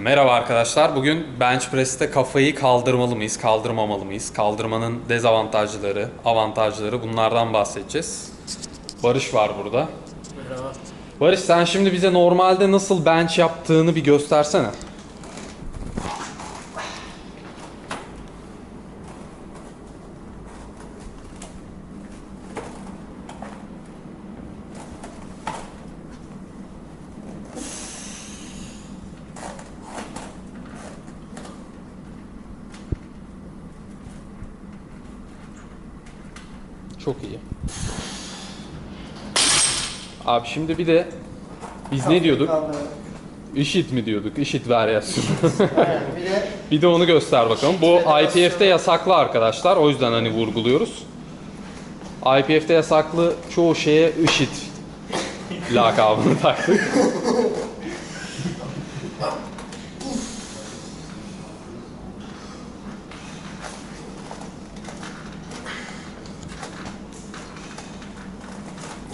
Merhaba arkadaşlar. Bugün bench press'te kafayı kaldırmalı mıyız, kaldırmamalı mıyız? Kaldırmanın dezavantajları, avantajları bunlardan bahsedeceğiz. Barış var burada. Merhaba. Barış sen şimdi bize normalde nasıl bench yaptığını bir göstersene. Çok iyi. Abi şimdi bir de biz ne diyorduk? IŞİD mi diyorduk? IŞİD varyasyonu. Aynen. Bir de bir de onu göster bakalım. Bu IPF'de yasaklı arkadaşlar. O yüzden hani vurguluyoruz. IPF'de yasaklı çoğu şeye IŞİD lakabını taktık.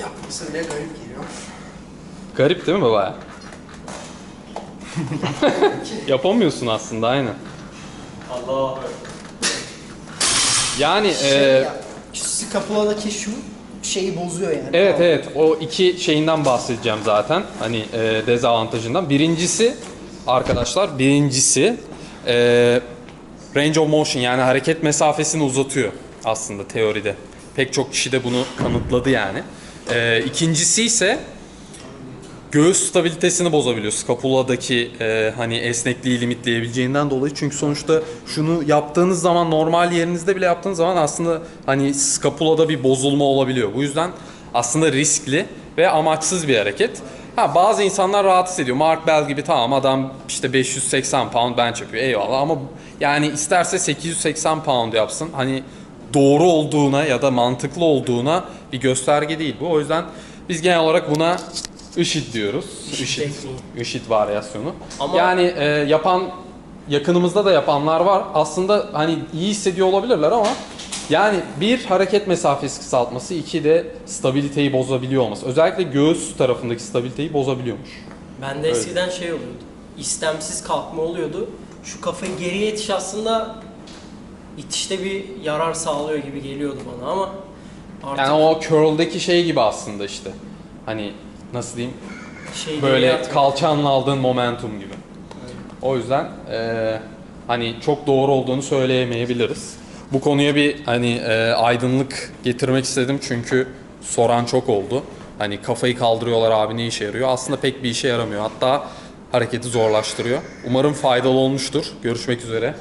Yapması bile garip geliyor. Garip değil mi baya? Yapamıyorsun aslında aynen. Allah Yani Şey e, ya, şu kapuladaki şu şeyi bozuyor yani. Evet evet o iki şeyinden bahsedeceğim zaten hani e, dezavantajından. Birincisi arkadaşlar birincisi e, range of motion yani hareket mesafesini uzatıyor aslında teoride. Pek çok kişi de bunu kanıtladı yani. E, ikincisi ise göğüs stabilitesini bozabiliyor. Scapuladaki e, hani esnekliği limitleyebileceğinden dolayı. Çünkü sonuçta şunu yaptığınız zaman normal yerinizde bile yaptığınız zaman aslında hani scapulada bir bozulma olabiliyor. Bu yüzden aslında riskli ve amaçsız bir hareket. Ha bazı insanlar rahatsız ediyor. Mark Bell gibi tamam adam işte 580 pound bench yapıyor eyvallah ama yani isterse 880 pound yapsın. Hani doğru olduğuna ya da mantıklı olduğuna bir gösterge değil bu. O yüzden biz genel olarak buna IŞİD diyoruz. IŞİD. IŞİD varyasyonu. Ama- Yani e, yapan yakınımızda da yapanlar var. Aslında hani iyi hissediyor olabilirler ama yani bir hareket mesafesi kısaltması, iki de stabiliteyi bozabiliyor olması. Özellikle göğüs tarafındaki stabiliteyi bozabiliyormuş. Bende eskiden şey oluyordu. İstemsiz kalkma oluyordu. Şu kafayı geriye itiş aslında itişte bir yarar sağlıyor gibi geliyordu bana ama artık Yani o curl'deki şey gibi aslında işte. Hani nasıl diyeyim? şey Böyle atıyor. kalçanla aldığın momentum gibi. O yüzden eee, hani çok doğru olduğunu söyleyemeyebiliriz. Bu konuya bir hani eee, aydınlık getirmek istedim çünkü soran çok oldu. Hani kafayı kaldırıyorlar abi ne işe yarıyor? Aslında pek bir işe yaramıyor. Hatta hareketi zorlaştırıyor. Umarım faydalı olmuştur. Görüşmek üzere.